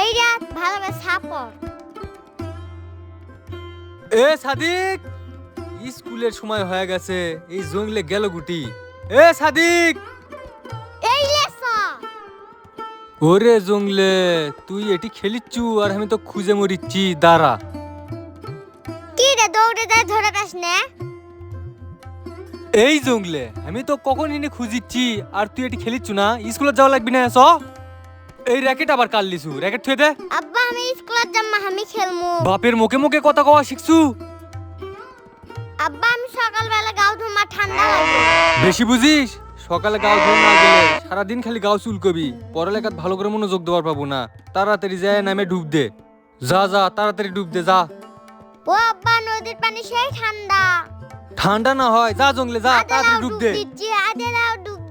এই রাত ভালো করে সাপড় এ সাদিক স্কুলের সময় হয়ে গেছে এই জঙ্গলে গেল গুটি। এ সাদিক! এই লেসা ওরে জঙ্গলে তুই এটি খেলিচ্ছু আর আমি তো খুঁজে মরিচ্ছি দাঁড়া। কি রে দৌড়ে যায় ধরে পাস না? এই জঙ্গলে আমি তো কখন এনে খুঁজিচ্ছি আর তুই এটি খেলিচ্ছু না? স্কুলে যাওয়া লাগবি না স এই র্যাকেট আবার কাল লিছু র্যাকেট থুয়ে দে। আব্বা আমি জাম্মা আমি খেলমু। বাপের মুখে মুখে কথা কওয়া শিখছু? আব্বা আমি সকালবেলা গাও ধুমা ঠান্ডা লাগে বেশি বুঝিস? সকালে গাও ধুয়ে না গেলে সারাদিন খালি গাও চুলকবি পড়ালেখাত ভালো করে মনোযোগ দেওয়ার পাবো না। তাড়াতাড়ি যায় নামে ডুব দে। যা যা তাড়াতাড়ি ডুব দে যা। ও আব্বা নদীর পানি সেই ঠান্ডা। ঠান্ডা না হয় যা জঙ্গলে যা তাড়াতাড়ি ডুব দে। ডুব দিচ্ছি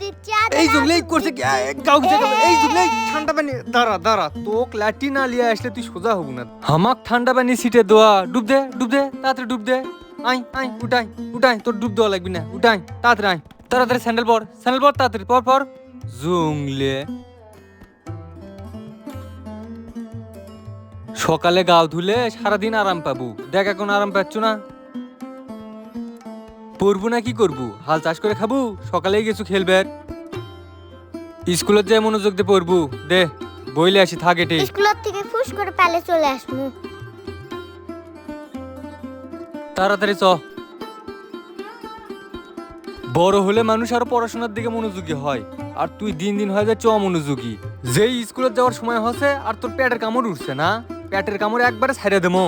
এই আদেলাও করছে কি দিচ্ছি। আয়, গাও ঘুচে গেল এই জঙ্গলে ঠান্ডা পানি দাঁড়া দাঁড়া তোক লাঠি না লিয়ে আসলে তুই সোজা হব না। হামাক ঠান্ডা পানি সিটে দোয়া ডুব দে ডুব দে তাড়াতাড়ি ডুব দে। আই আই উঠাই উঠাই তোর ডুব দেওয়া লাগবি না উঠাই তাড়াতাড়ি আই তাড়াতাড়ি স্যান্ডেল পর স্যান্ডেল পর তাড়াতাড়ি পর পর। জঙ্গলে সকালে গাও ধুলে সারাদিন আরাম পাবো। দেখ এখন আরাম পাচ্ছ না? পড়ব না কি করব? হাল চাষ করে খাব? সকালেই গেছু খেলবে। স্কুলত যাই মনোযোগ দিয়ে পড়ব দে বইলে আসি থাক এটি। স্কুলের থেকে ফুস করে পালে চলে আসমু তাড়াতাড়ি চ। বড় হলে মানুষ আরও পড়াশোনার দিকে মনোযোগী হয় আর তুই দিন দিন হয়ে যাচ্ছে অমনোযোগী যেই স্কুলে যাওয়ার সময় হচ্ছে আর তোর পেটের কামড় উঠছে না? পেটের কামড় একবারে ছাইড়ে দেবো।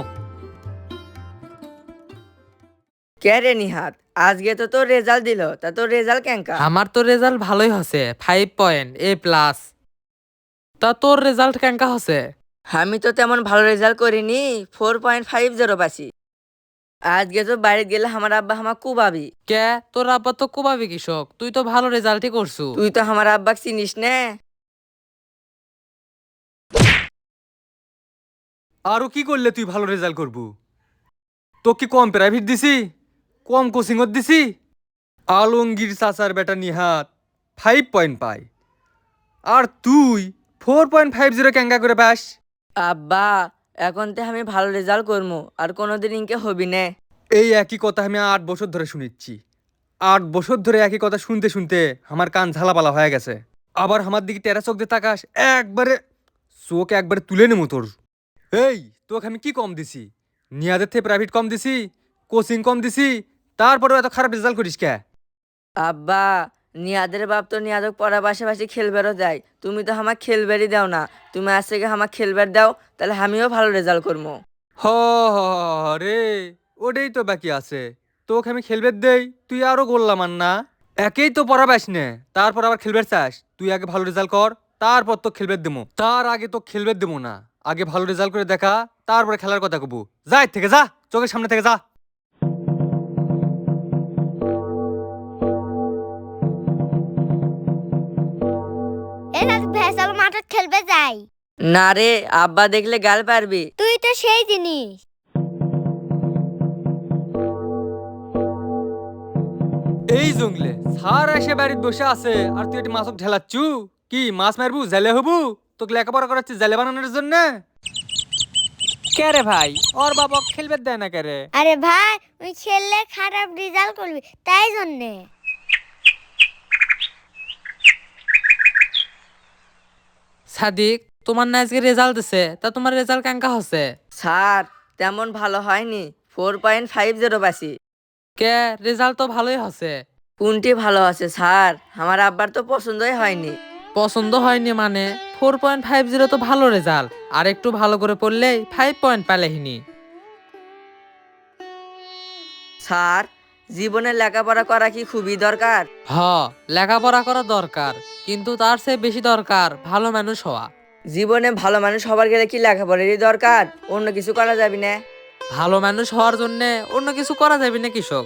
কে রে নিহাত? আজকে তো তোর রেজাল্ট দিল তা তোর রেজাল্ট কেঙ্কা? আমার তো রেজাল্ট ভালোই হচ্ছে ফাইভ পয়েন্ট এ প্লাস তা তোর রেজাল্ট কেঙ্কা হচ্ছে আমি তো তেমন ভালো রেজাল্ট করিনি ফোর পয়েন্ট ফাইভ জিরো পাছি আজকে তো বাড়িতে গেলে আমার আব্বা আমার কুবাবি। কে? তোর আব্বা তো কোবাবি কৃষক তুই তো ভালো রেজাল্টই করছু। তুই তো আমার আব্বাকে চিনিস না। আরও কি করলে তুই ভালো রেজাল্ট করবু? তো কি কম প্রাইভেট দিছি? কম কোচিংত দিছি। আলমগীর চাচার বেটা নিহাত ফাইভ পয়েন্ট পাই আর তুই ফোর পয়েন্ট ফাইভ জিরো ক্যাঙ্গা করে পাস? আব্বা এখন তো আমি ভালো রেজাল্ট করব আর কোনোদিন ইনকে হবি না। এই একই কথা আমি আট বছর ধরে শুনিচ্ছি। আট বছর ধরে একই কথা শুনতে শুনতে আমার কান ঝালাপালা হয়ে গেছে। আবার আমার দিকে টেরা চোখ দিয়ে তাকাস একবারে চোখ একবারে তুলে নেব তোর। এই তোকে আমি কি কম দিছি? নিয়াদের থেকে প্রাইভেট কম দিছি? কোচিং কম দিছি? তারপরেও এত খারাপ রেজাল্ট করিস কে? আব্বা নিয়াদের বাপ তো নিয়াদক পড়ার পাশাপাশি খেলবেরও দেয়। তুমি তো আমার খেলবেরই দাও না। তুমি আজ থেকে আমার খেলবার দাও তাহলে আমিও ভালো রেজাল্ট করব হ হ, রে ওটাই তো বাকি আছে। তোকে আমি খেলবে দেই তুই আরও গোল্লাম আর না। একেই তো পড়াবাস নে তারপর আবার খেলবে চাস। তুই আগে ভালো রেজাল্ট কর তারপর তো খেলবে দেবো তার আগে তো খেলবে দেবো না। আগে ভালো রেজাল্ট করে দেখা তারপরে খেলার কথা কবু। যা এর থেকে যা চোখের সামনে থেকে যা। ভেসাল খেলবে যাই। না রে আব্বা দেখলে গাল পারবি। তুই তো সেই জিনিস। এই জঙ্গলে সার এসে বাড়িতে বসে আছে আর তুই এটি মাছক ঢেলাচ্ছু? কি মাছ মারবু? জেলে হবু? তোকে লেখাপড়া করাচ্ছি জেলে বানানোর জন্য? কে রে ভাই? ওর বাবা খেলবে দেয় না কে রে? আরে ভাই ওই খেললে খারাপ রেজাল্ট করবি তাই জন্যে। সাদিক তোমার না আজকে রেজাল্ট দিছে তা তোমার রেজাল্ট কেঙ্কা হচ্ছে? স্যার তেমন ভালো হয়নি ফোর পয়েন্ট ফাইভ জিরো পাছি কে? রেজাল্ট তো ভালোই হচ্ছে। কোনটি ভালো আছে স্যার? আমার আব্বার তো পছন্দই হয়নি। পছন্দ হয়নি মানে? ফোর পয়েন্ট ফাইভ জিরো তো ভালো রেজাল্ট আর একটু ভালো করে পড়লেই ফাইভ পয়েন্ট পেলেহিনি। স্যার জীবনে লেখাপড়া করা কি খুবই দরকার? হ লেখাপড়া করা দরকার কিন্তু তার চেয়ে বেশি দরকার ভালো মানুষ হওয়া। জীবনে ভালো মানুষ হবার গেলে কি লেখাপড়ারই দরকার? অন্য কিছু করা যাবে না? ভালো মানুষ হওয়ার জন্য অন্য কিছু করা যাবে না কৃষক?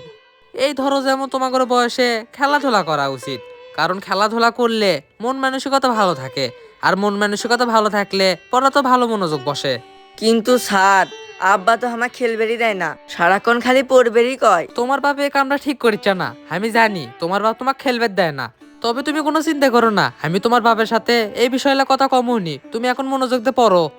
এই ধরো যেমন তোমাদের বয়সে খেলাধুলা করা উচিত কারণ খেলাধুলা করলে মন মানসিকতা ভালো থাকে আর মন মানসিকতা ভালো থাকলে পড়া তো ভালো মনোযোগ বসে। কিন্তু স্যার আব্বা তো আমার খেলবেরই দেয় না। সারাক্ষণ খালি পড়বেরই কয়। তোমার বাপ এই কামটা ঠিক করিচ্ছে না। আমি জানি তোমার বাপ তোমাকে খেলবে দেয় না। তবে তুমি কোনো চিন্তা করো না। আমি তোমার বাবার সাথে এই বিষয়গুলো কথা কমুনি তুমি এখন মনোযোগ দিয়ে পড়ো।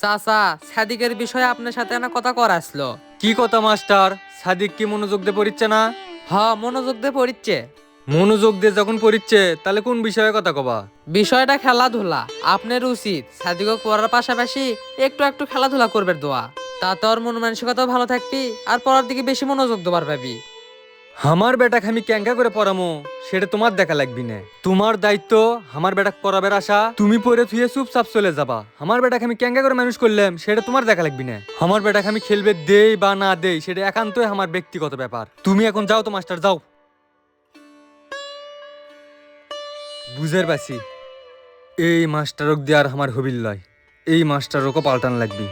চাচা সাদিকের বিষয়ে আপনার সাথে না কথা কর আসলো। কি কথা মাস্টার? সাদিক কি মনোযোগ দিয়ে পড়িচ্ছে না? হ মনোযোগ দিয়ে পড়িচ্ছে। মনোযোগ দিয়ে যখন পড়িচ্ছে তাহলে কোন বিষয়ে কথা কবা? বিষয়টা খেলাধুলা। আপনার উচিত সাদিক পড়ার পাশাপাশি একটু একটু খেলাধুলা করবে দোয়া। তাতে ওর মন মানসিকতাও ভালো থাকবি আর পড়ার দিকে বেশি মনোযোগ দেবার পাবি। আমার বেটাকে আমি ক্যাঙ্কা করে পড়ামো সেটা তোমার দেখা লাগবি না। তোমার দায়িত্ব আমার বেটাক পড়াবের আশা তুমি পড়ে থুয়ে চুপচাপ চলে যাবা। আমার বেটাকে আমি ক্যাঙ্কা করে মানুষ করলাম সেটা তোমার দেখা লাগবি না। আমার বেটাকে আমি খেলবে দেই বা না দেই সেটা একান্তই আমার ব্যক্তিগত ব্যাপার। তুমি এখন যাও তো মাস্টার যাও। বুঝের পাছি এই মাস্টারক দিয়ে আর আমার হবিল লয়। এই মাস্টারকও পাল্টান লাগবি।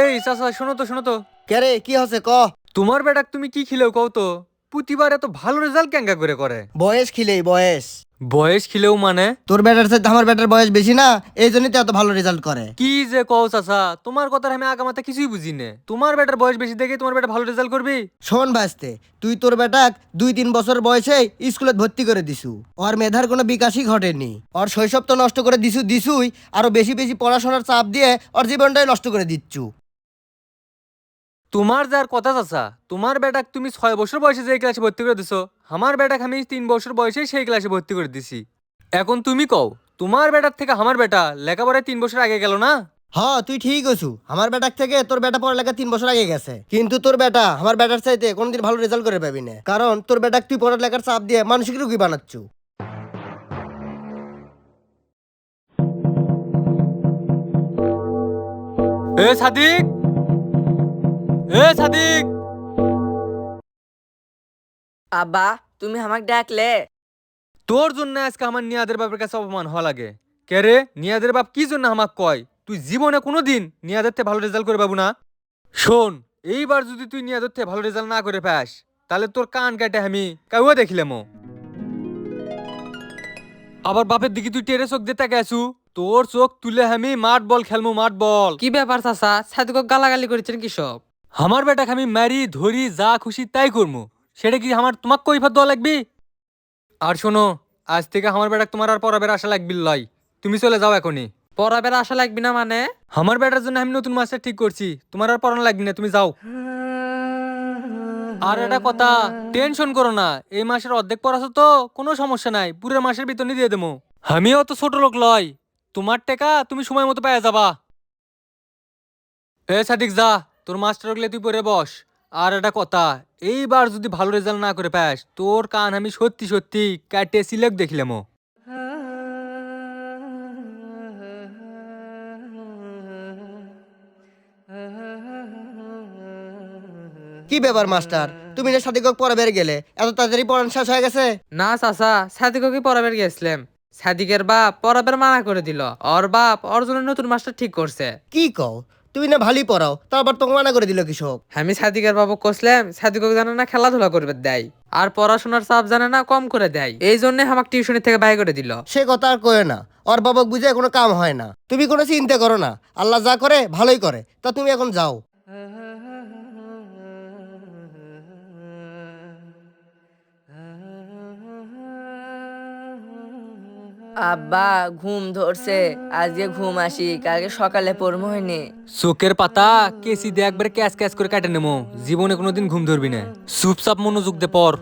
এই চাচা শোনো তো শোনো তো। কেরে কি হচ্ছে ক? তোমার বেটাক তুমি কি খিলেও কও তো? প্রতিবার এত ভালো রেজাল্ট ক্যাঙ্গা করে করে? বয়স খিলেই বয়স। বয়স খিলেও মানে? তোর ব্যাটার সাথে আমার ব্যাটার বয়স বেশি না এই জন্যই তো এত ভালো রেজাল্ট করে। কি যে কও চাচা তোমার কথার আমি আগামাতে কিছুই বুঝি নে তোমার বেটার বয়স বেশি দেখে তোমার বেটা ভালো রেজাল্ট করবি? শোন ভাসতে তুই তোর বেটাক দুই তিন বছর বয়সে স্কুলে ভর্তি করে দিছু। ওর মেধার কোনো বিকাশই ঘটেনি। ওর শৈশব তো নষ্ট করে দিছু দিছুই আরও বেশি বেশি পড়াশোনার চাপ দিয়ে ওর জীবনটাই নষ্ট করে দিচ্ছু। তোমার যার কথা চাচা তোমার বেটাক তুমি ছয় বছর বয়সে যে ক্লাসে ভর্তি করে দিছো আমার বেটাকে আমি তিন বছর বয়সে সেই ক্লাসে ভর্তি করে দিছি। এখন তুমি কও তোমার বেটার থেকে আমার বেটা লেখাপড়ায় তিন বছর আগে গেল না? হ তুই ঠিক আছু আমার বেটার থেকে তোর বেটা পড়ালেখা তিন বছর আগে গেছে। কিন্তু তোর বেটা আমার বেটার চাইতে কোনোদিন ভালো রেজাল্ট করে পাবি না। কারণ তোর বেটাক তুই পড়ালেখার চাপ দিয়ে মানসিক রুগী বানাচ্ছু। এ সাদিক! এ সাদিক! আব্বা তুমি আমাকে ডাকলে। তোর জন্য আজকে আমার নিয়াদের বাপের কাছে অপমান হওয়া লাগে। কে রে? নিয়াদের বাপ কি জন্য আমাক কয়? তুই জীবনে কোনো দিন নিয়াদের থেকে ভালো রেজাল্ট করে পাবো না। শোন এইবার যদি তুই নিয়াদের থেকে ভালো রেজাল্ট না করে পাস তাহলে তোর কান কাটে আমি কাউয়া দেখিলাম। আবার বাপের দিকে তুই টেরে চোখ দিয়ে তাকে আসু তোর চোখ তুলে আমি মাঠ বল খেলমু মাঠ বল। কি ব্যাপার চাচা? সাদিকক গালাগালি করেছেন কি সব? আমার বেটাকে আমি মারি ধরি যা খুশি তাই করব সেটা কি আমার তোমাক কৈফত দেওয়া লাগবে? আর শোনো আজ থেকে আমার বেটাক তোমার আর পড়াবের আশা লাগবি লয়। তুমি চলে যাও এখনই। পড়াবের আশা লাগবি না মানে? আমার বেটার জন্য আমি নতুন মাস্টার ঠিক করছি। তোমার আর পড়ানো লাগবে না তুমি যাও। আর একটা কথা টেনশন করো না। এই মাসের অর্ধেক পড়াছো তো কোনো সমস্যা নাই। পুরো মাসের বেতনই দিয়ে দেবো। আমিও তো ছোট লোক লয়। তোমার টাকা তুমি সময় মতো পেয়ে যাবা। এ সাদিক যা। তোর মাস্টার গেলে তুই পরে বস। আর একটা কথা এইবার যদি ভালো রেজাল্ট না করে পাস তোর কান আমি সত্যি সত্যি কাটে সিলেক্ট দেখিলাম। কি ব্যাপার মাস্টার? তুমি না সাথে পড়াবের গেলে এত তাড়াতাড়ি পড়ানো শেষ হয়ে গেছে? না চাচা সাদিককে পড়াবের গেছিলাম। সাদিকের বাপ পড়াবের মানা করে দিল। ওর বাপ ওর জন্য নতুন মাস্টার ঠিক করছে। কি কও? তুমি না ভালোই পড়াও তারপর তোমাকে মানা করে দিল কৃষক। আমি সাদিকের বাবু কষলাম সাদিক জানে না খেলাধুলা করবে দেয় আর পড়াশোনার চাপ জানে না কম করে দেয় এই জন্য আমাকে টিউশনি থেকে বাই করে দিল। সে কথা আর কয়ে না ওর বাবক বুঝে কোনো কাম হয় না। তুমি কোনো চিন্তা করো না আল্লাহ যা করে ভালোই করে তা তুমি এখন যাও। আব্বা ঘুম ধরছে। আজকে ঘুম আসি কালকে সকালে পড়ব হয়নি। চোখের পাতা কেসি দিয়ে একবার ক্যাচ ক্যাচ করে কাটে নেব জীবনে কোনোদিন ঘুম ধরবি না। চুপচাপ মনোযোগ দে পর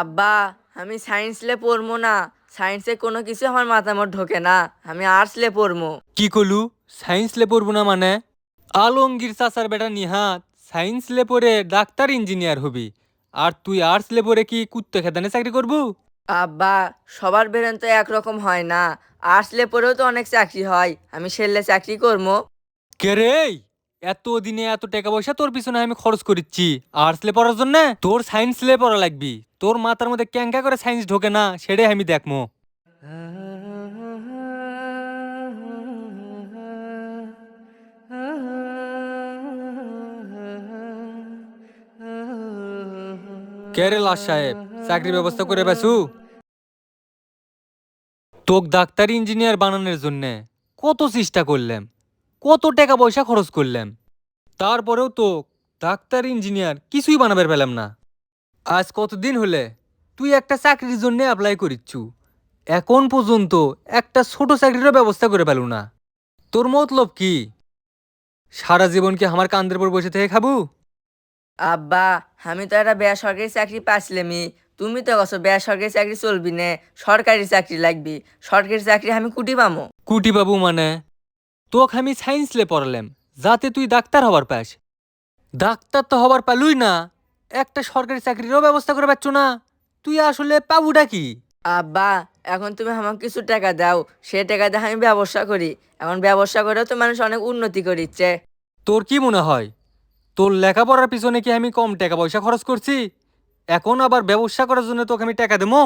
আব্বা আমি সায়েন্স লে পড়ব না। সায়েন্সে কোনো কিছু আমার মাথা মোট ঢোকে না। আমি আর্টস লে পড়ব কি কলু? সায়েন্স লে পড়ব না মানে? আলমগীর চাচার বেটা নিহাত। সায়েন্স লে পড়ে ডাক্তার ইঞ্জিনিয়ার হবি। আর তুই আর্টস লে পড়ে কি কুত্তে খেদানে চাকরি করবু? আব্বা সবার বেরেন তো একরকম হয় না। আর্টস লে পড়েও তো অনেক চাকরি হয়। আমি সেললে চাকরি করব কে রে এত দিনে এত টাকা পয়সা তোর পিছনে আমি খরচ করিচ্ছি। আর্টস লে পড়ার জন্য তোর সায়েন্স লে পড়া লাগবি। তোর মাথার মধ্যে ক্যাঙ্কা করে সায়েন্স ঢোকে না সেটাই আমি দেখমো। কে রে লাশ সাহেব, চাকরির ব্যবস্থা করে বেসু তোক ডাক্তার, ইঞ্জিনিয়ার বানানোর জন্য কত চেষ্টা করলাম, কত টাকা পয়সা খরচ করলাম। তারপরেও তো ডাক্তার, ইঞ্জিনিয়ার কিছুই বানাবার পেলাম না। আজ কতদিন হলে তুই একটা চাকরির জন্য অ্যাপ্লাই করিচ্ছু, এখন পর্যন্ত একটা ছোট চাকরিরও ব্যবস্থা করে পেলু না। তোর মতলব কি? সারা জীবন কি আমার কান্দের পর বসে থেকে খাবু? আব্বা আমি তো একটা বেসরকারি চাকরি পাইছিলামই। তুমি তো কছো বেসরকারি চাকরি চলবি না সরকারি চাকরি লাগবি। সরকারি চাকরি আমি কুটি পামো। কুটি বাবু মানে? তোকে আমি সায়েন্স লে পড়ালাম যাতে তুই ডাক্তার হবার পাস। ডাক্তার তো হবার পালুই না একটা সরকারি চাকরিরও ব্যবস্থা করে পাচ্ছ না। তুই আসলে পাবুটা কি? আব্বা এখন তুমি আমাকে কিছু টাকা দাও সে টাকা দিয়ে আমি ব্যবসা করি। এখন ব্যবসা করেও তো মানুষ অনেক উন্নতি করিচ্ছে। তোর কি মনে হয়? তোর লেখাপড়ার পিছনে কি আমি কম টাকা পয়সা খরচ করছি? এখন আবার ব্যবসা করার জন্য তোকে আমি টাকা দেবো?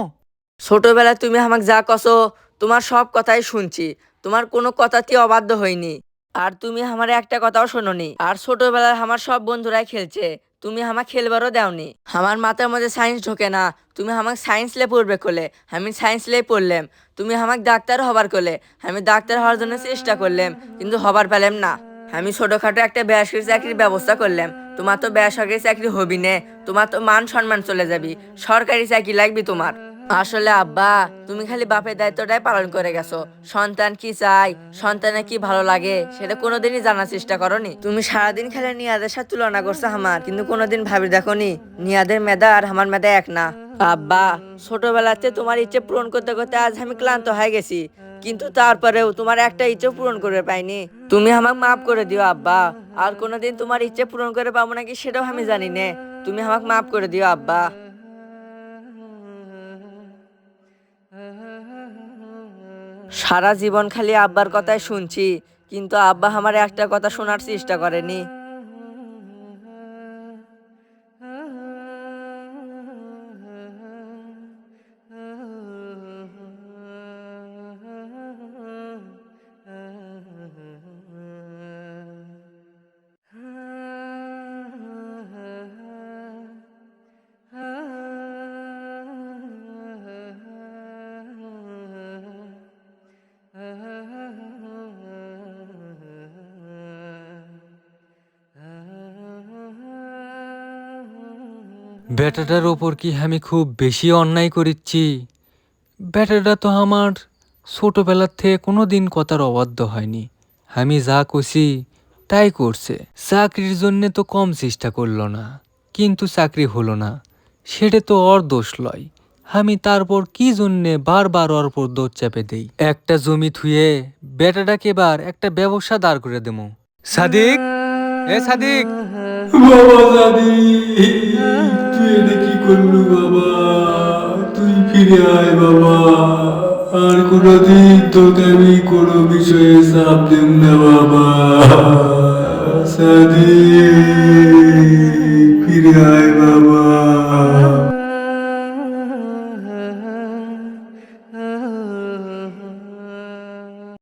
ছোটবেলায় তুমি আমাকে যা কছো তোমার সব কথাই শুনছি। তোমার কোনো কথাতেই অবাধ্য হইনি আর তুমি আমার একটা কথাও শোনোনি। আর ছোটবেলায় আমার সব বন্ধুরাই খেলছে। তুমি আমাকে খেলবারও দাওনি। আমার মাথার মধ্যে সায়েন্স ঢোকে না। তুমি আমাকে সায়েন্স লে পড়বে কোলে। আমি সায়েন্স লে পড়লাম। তুমি আমাকে ডাক্তার হবার কোলে। আমি ডাক্তার হওয়ার জন্য চেষ্টা করলাম, কিন্তু হবার পেলাম না। আমি ছোটখাটো একটা বেসরকারি চাকরির ব্যবস্থা করলাম। তোমার তো বেসরকারি চাকরি হবি নে। তোমার তো মান সম্মান চলে যাবি। সরকারি চাকরি লাগবি তোমার। আসলে আব্বা, তুমি খালি বাপের দায়িত্বটাই পালন করে গেছো। সন্তান কি চাই? সন্তানের কি ভালো লাগে? সেটা কোনোদিনই জানার চেষ্টা করনি। তুমি সারাদিন খেলে নিয়াদের সাথে তুলনা করছ আমার, কিন্তু কোনোদিন ভাবি দেখোনি, নিয়াদের মেধা আর আমার মেধা এক না। আব্বা, ছোটবেলাতে তোমার ইচ্ছে পূরণ করতে করতে আজ আমি ক্লান্ত হয়ে গেছি। কিন্তু তারপরেও তোমার একটা ইচ্ছে পূরণ করে পাইনি। তুমি আমাকে মাফ করে দিও, আব্বা। আর কোনোদিন তোমার ইচ্ছে পূরণ করে পাবো নাকি সেটাও আমি জানি নে। তুমি আমাকে মাফ করে দিও, আব্বা। সারা জীবন খালি আব্বার কথাই শুনছি, কিন্তু আব্বা আমার একটা কথা শোনার চেষ্টা করেনি। বেটাটার ওপর কি আমি খুব বেশি অন্যায় করিচ্ছি? বেটাটা তো আমার ছোটবেলার থেকে কোনো দিন কথার অবাধ্য হয়নি। আমি যা কষি তাই করছে। চাকরির জন্যে তো কম চেষ্টা করল না, কিন্তু চাকরি হলো না। সেটা তো ওর দোষ লয়। আমি তারপর কি জন্যে বারবার ওর উপর দোষ চাপে দেই? একটা জমি থুয়ে বেটাটাকে এবার একটা ব্যবসা দাঁড় করে দেবো। সাদিক? এ সাদিক? বাবা জানি তুই এটা কি করলু বাবা, তুই ফিরে আয় বাবা। আর কোনোদিন তোকে আমি কোনো বিষয়ে চাপ দেব না বাবা। সাদি ফিরে আয় বাবা।